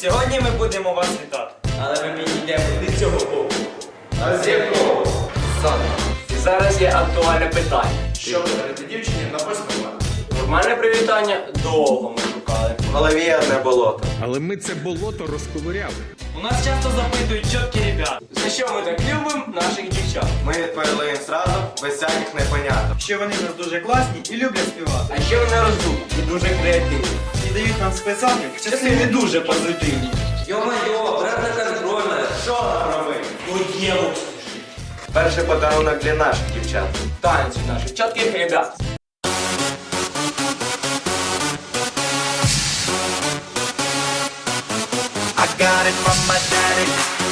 Сьогодні ми будемо вас вітати. Але ми підійдемо не цього боку. А з якого? Сан. І зараз є актуальне питання. Що подарити дівчині на 8 марта? Нормальне привітання довго ми шукали. В голові одне болото. Але ми це болото розковиряли. У нас часто запитують чіткі ребята, за що ми так любимо наших дівчат. Ми відповіли їм зразу, без всяких непоняток. Що вони в нас дуже класні і люблять співати. А ще вони розумні і дуже креативні. Дають нам списати Часи не дуже позитивні. Йо-майо, брат на контрольне. Що нам робити? Одєву. Перший подарунок для наших дівчат. Танці наших чітких ребят. I got it from my. Daddy.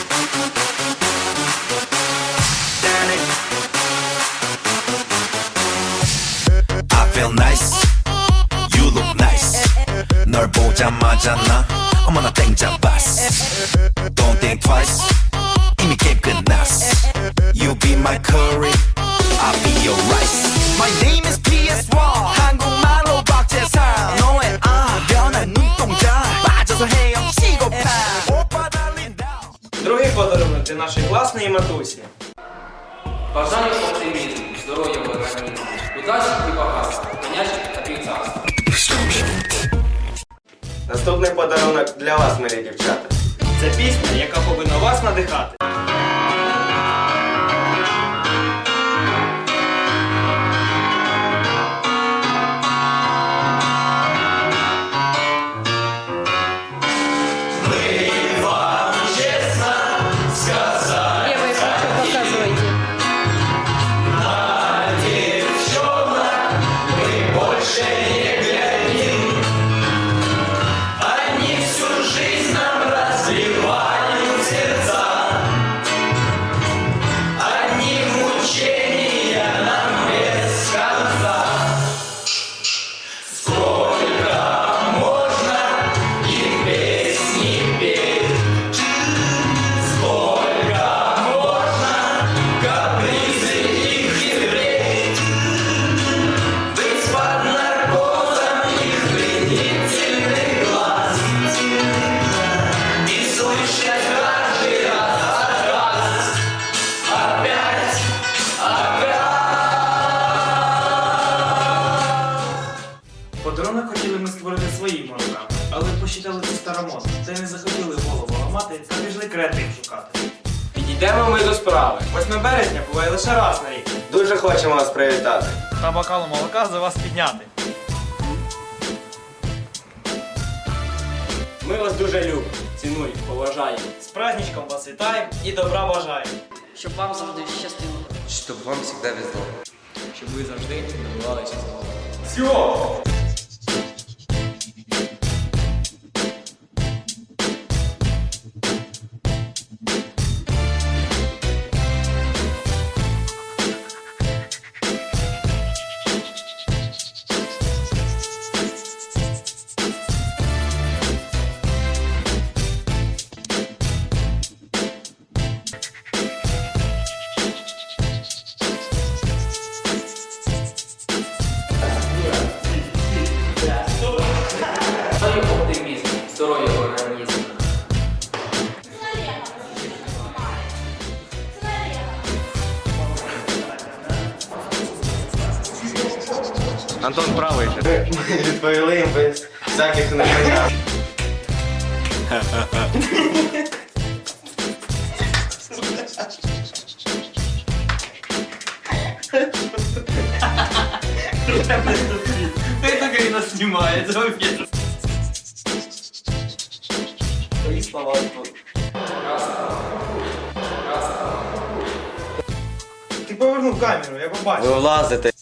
보자마자 나 어머나 땡잡았어. Don't think twice. 이미 게임 끝났어. You be my curry. I'll be your rice. My name is PS1. 한국말로 박재상. 너의 아 변한 눈동자. 빠져서 헤엄치고 파. 오빠 달린다. Другий подарунок для нашої класної матусі. Бажаю оптимізму, здоров'я в організмі, удачі і багатства, поняття та півцарства. Наступний подарунок для вас, милі дівчата. Це пісня, яка повинна вас надихати. Посчитали це не захотіли голову ламати та пішли креатив шукати. Підійдемо ми до справи. 8 березня буває лише раз на рік. Дуже хочемо вас привітати. Та бокалу молока за вас підняти. Ми вас дуже любимо, цінуємо, поважаємо. З праздничком вас вітаємо і добра бажаємо. Щоб вам завжди щастило. Щоб вам завжди везло. Щоб ви завжди добивалися свого. Всього! Антон правий же. Ми відповіли їм без всяких непоняток. Ти так і нас знімає, це об'єднання. Твої слова тут. Ти повернув камеру, я побачив. Ви влазите.